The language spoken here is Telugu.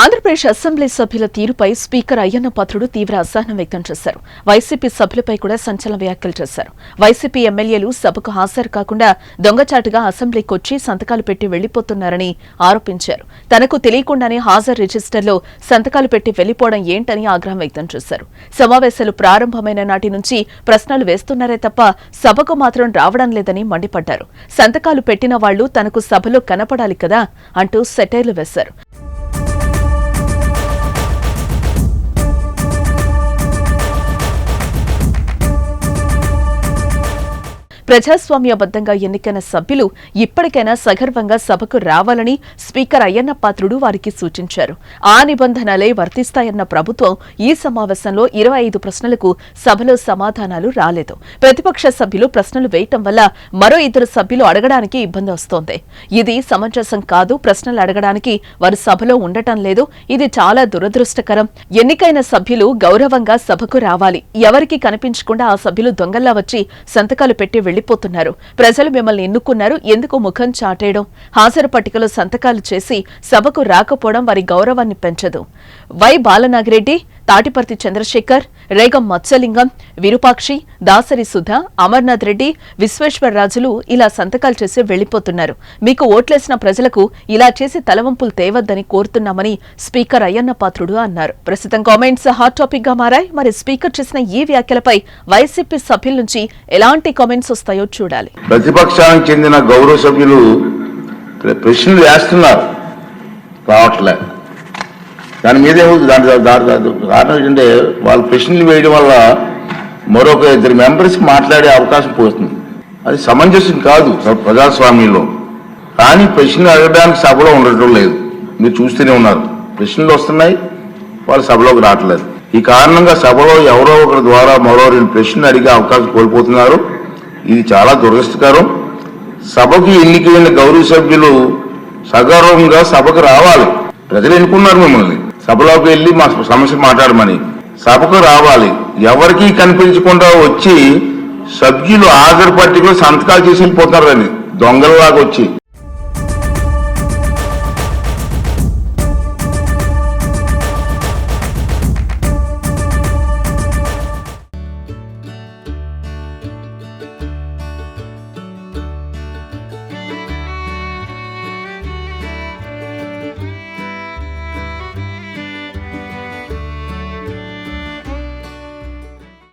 Andhra Pradesh assembly సభ్యుల తీరుపై స్పీకర్ అయ్యన్న పాత్రుడు తీవ్ర అసహనం వ్యక్తం చేశారు. వైసీపీ సభ్యులపై కూడా సంచలన వ్యాఖ్యలు చేశారు. వైసీపీ ఎమ్మెల్యేలు సభకు హాజరు కాకుండా దొంగచాటుగా అసెంబ్లీకి వచ్చి సంతకాలు పెట్టి వెళ్ళిపోతున్నారని ఆరోపించారు. తనకు తెలియకుండానే హాజరు రిజిస్టర్లో సంతకాలు పెట్టి వెళ్ళిపోవడం ఏంటని ఆగ్రహం వ్యక్తం చేశారు. సమావేశాలు ప్రారంభమైన నాటి నుంచి ప్రశ్నలు వేస్తున్నారే తప్ప సభకు మాత్రం రావడం లేదని మండిపడ్డారు. సంతకాలు పెట్టిన వాళ్ళు తనకు సభలో కనపడాలి కదా అంటూ సెటైర్లు వేశారు. ప్రజాస్వామ్యబద్ధంగా ఎన్నికైన సభ్యులు ఇప్పటికైనా సగర్వంగా సభకు రావాలని స్పీకర్ అయ్యన్న పాత్రుడు వారికి సూచించారు. ఆ నిబంధనలే వర్తిస్తాయన్న ప్రభుత్వం ఈ సమావేశంలో ఇరవై ఐదు ప్రశ్నలకు సభలో సమాధానాలు రాలేదు. ప్రతిపక్ష సభ్యులు ప్రశ్నలు వేయటం వల్ల మరో ఇద్దరు సభ్యులు అడగడానికి ఇబ్బంది వస్తోంది. ఇది సమంజసం కాదు ప్రశ్నలు అడగడానికి వారు సభలో ఉండటం లేదు. ఇది చాలా దురదృష్టకరం. ఎన్నికైన సభ్యులు గౌరవంగా సభకు రావాలి. ఎవరికి కనిపించకుండా ఆ సభ్యులు దొంగల్లా వచ్చి సంతకాలు పెట్టి వెళ్ళి వెళ్ళిపోతున్నారు ప్రజలు మిమ్మల్ని ఎన్నుకున్నారు ఎందుకు ముఖం చాటేయడం? హాజరు పట్టికలో సంతకాలు చేసి సభకు రాకపోవడం వారి గౌరవాన్ని పెంచదు. వై బాలనాగిరెడ్డి? తాటిపర్తి చంద్రశేఖర్ రేగం మత్స్యలింగం విరూపాక్షి దాసరి సుధ అమర్నాథ్ రెడ్డి విశ్వేశ్వరరాజులు ఇలా సంతకాలు చేసి వెళ్ళిపోతున్నారు మీకు ఓట్లేసిన ప్రజలకు ఇలా చేసి తలవంపులు తేవద్దని కోరుతున్నామని స్పీకర్ అయ్యన్న పాత్రుడు అన్నారు. ప్రస్తుతం కామెంట్స్ హాట్ టాపిక్గా మారాయి. మరి స్పీకర్ చేసిన ఈ వ్యాఖ్యలపై వైసీపీ సభ్యుల నుంచి ఎలాంటి కామెంట్స్ వస్తాయో చూడాలి. ప్రతిపక్షానికి చెందిన గౌరవ సభ్యులు ప్రశ్నలు వేస్తున్నారు. రావట్లే. దాని మీదే ఉంది దాని దాని- కారణం ఏంటంటే వాళ్ళు ప్రశ్నలు వేయడం వల్ల మరొక ఇద్దరు మెంబర్స్ మాట్లాడే అవకాశం పోతుంది. అది సమంజసం కాదు ప్రజాస్వామ్యంలో. కానీ ప్రశ్నలు అడగడానికి సభలో ఉండటం లేదు. మీరు చూస్తూనే ఉన్నారు. ప్రశ్నలు వస్తున్నాయి వాళ్ళు సభలోకి రావట్లేదు. ఈ కారణంగా సభలో ఎవరో ఒకరి ద్వారా మరో రెండు ప్రశ్నలు అడిగే అవకాశం కోల్పోతున్నారు. ఇది చాలా దురదృష్టకరం. సభకు ఎన్నికైన గౌరవ సభ్యులు సగౌరవంగా సభకు రావాలి. ప్రజలు ఎన్నుకున్నారు మిమ్మల్ని. సభలోకి వెళ్ళి మా సమస్య మాట్లాడమని. సభకు రావాలి. ఎవరికీ కనిపించకుండా వచ్చి సభ్యులు హాజరు పట్టికలో సంతకాలు చేసి వెళ్ళిపోతున్నారని దొంగలలాగా వచ్చి.